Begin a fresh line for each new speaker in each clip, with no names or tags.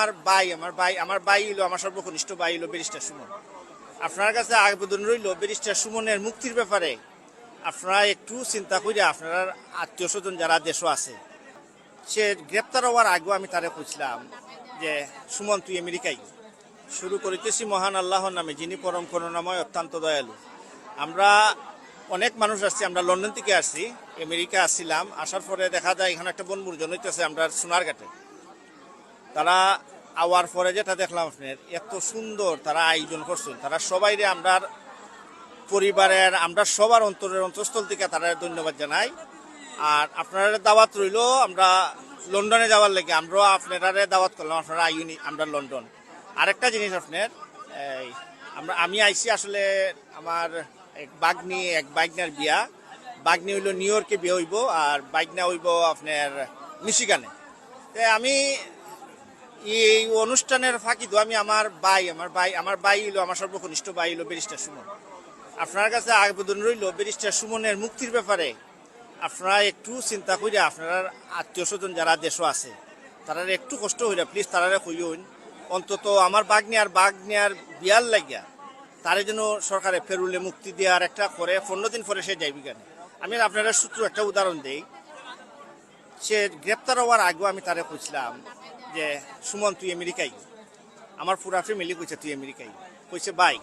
আমার ভাই আমার ভাই আমার ভাই হইল আমার সর্বকনিষ্ঠ ভাই হইল ব্যারিস্টার সুমন। আপনার কাছে আবেদন রইল ব্যারিস্টার সুমনের মুক্তির ব্যাপারে। আপনারা একটু চিন্তা করে আপনার আত্মীয় স্বজন যারা দেশও আছে, সে গ্রেপ্তার হওয়ার আগেও আমি তারে খুঁজলাম যে, সুমন, তুই আমেরিকাই শুরু করিতেছি মহান আল্লাহর নামে, যিনি পরম করুণাময়, অত্যন্ত দয়ালু। আমরা অনেক মানুষ আসছি, আমরা লন্ডন থেকে আসছি, আমেরিকা আসছিলাম, আসার পরে দেখা যায় এখানে একটা বনমূর্জন হইতেছে, আমরা সোনারঘাটে। তারা আওয়ার পরে যেটা দেখলাম আপনার এত সুন্দর তারা আয়োজন করছেন। তারা সবাইরে আমরা পরিবারের, আমরা সবার অন্তরের অন্তঃস্থল থেকে তারা ধন্যবাদ জানাই। আর আপনারা দাওয়াত রইল, আমরা লন্ডনে যাওয়ার লেগে, আমরাও আপনারা দাওয়াত করলাম, আপনারা আইনি আমরা লন্ডন। আরেকটা জিনিস আপনার, এই, আমরা, আমি আইছি আসলে আমার এক বাগনি, এক বাইকনার বিয়া। বাগনি হইল নিউ ইয়র্কে বিয়ে হইব, আর বাইকনা হইব আপনার মিশিগানে। আমি এই অনুষ্ঠানের ফাঁকি তো আমি আমার ভাই আমার ভাই আমার ভাই হইল, আমার সর্বকনিষ্ঠ ভাই হইল ব্যারিস্টার সুমন। আপনার কাছে আবেদন রইল ব্যারিস্টার সুমনের মুক্তির ব্যাপারে। আপনারা একটু চিন্তা করে আপনার আত্মীয় স্বজন যারা দেশও আছে, তারা একটু কষ্ট হইরা প্লিজ তারা হইন অন্তত আমার বাগনি আর বাঘ আর বিয়ার লাগিয়া তারে যেন সরকারে ফেরুলে মুক্তি দেওয়ার একটা করে পনেরো দিন পরে সে যাইবি কেন? আমি আপনারা সূত্র একটা উদাহরণ দেই, সে গ্রেপ্তার হওয়ার আগেও আমি তারে খুঁজলাম যে, সুমন, তুই আমেরিকাই আমার পুরা ফ্যামিলি কইছে, তুই আমেরিকাই কইছে, ভাই,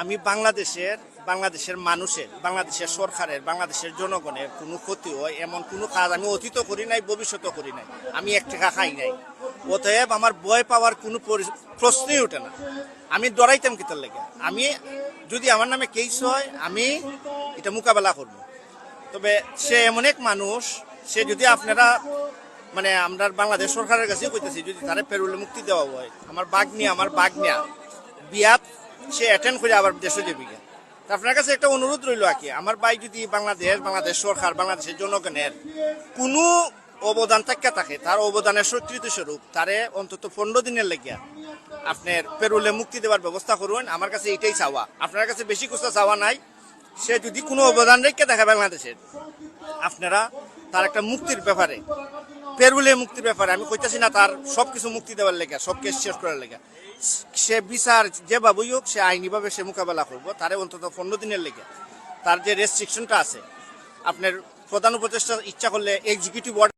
আমি বাংলাদেশের বাংলাদেশের মানুষের, বাংলাদেশের সরকারের, বাংলাদেশের জনগণের কোনো ক্ষতি হয়, এমন কোনো কাজ আমি অতীত করি নাই, ভবিষ্যতও করি নাই। আমি এক টাকা খাই নাই। অতএব আমার বয় পাওয়ার কোনো প্রশ্নই ওঠে না। আমি ডরাইতাম কিতার লেগে। আমি, যদি আমার নামে কেস হয়, আমি এটা মোকাবেলা করব। তবে সে এমন এক মানুষ, সে যদি আপনারা মানে আমরা বাংলাদেশ সরকারের কাছে কইতেছি, যদি তারা পেরুলে মুক্তি দেওয়া হয়। আমার বাগনি, আমার বাঘ বাগনিয়া বিয়াত সে অ্যাটেন্ড করে আবার দেশে যাবি আপনার কাছে একটা অনুরোধ রইল আর কি, আমার ভাই যদি বাংলাদেশ বাংলাদেশ সরকার, বাংলাদেশের জনগণের কোনো অবদান থাকা থাকে, তার অবদানের স্বীকৃতি স্বরূপ তারে অন্তত পনেরো দিনের লেগিয়া আপনার পেরুলে মুক্তি দেওয়ার ব্যবস্থা করুন। আমার কাছে এটাই চাওয়া। আপনার কাছে বেশি কিছু চাওয়া নাই। সে যদি কোনো অবদান রেখে দেখে বাংলাদেশের, আপনারা তার একটা মুক্তির ব্যাপারে পেরুলে মুক্তির ব্যাপারে, আমি কইতেছি না তার সব কিছু মুক্তি দেওয়ার লেগে সব কেস শেষ করার লেগে। সে বিচার যেভাবেই হোক, সে আইনিভাবে সে মোকাবেলা করব, তারে অন্তত পনেরো দিনের লেগে। তার যে রেস্ট্রিকশনটা আছে, আপনার প্রধান উপদেষ্টা ইচ্ছা করলে এক্সিকিউটিভ অর্ডার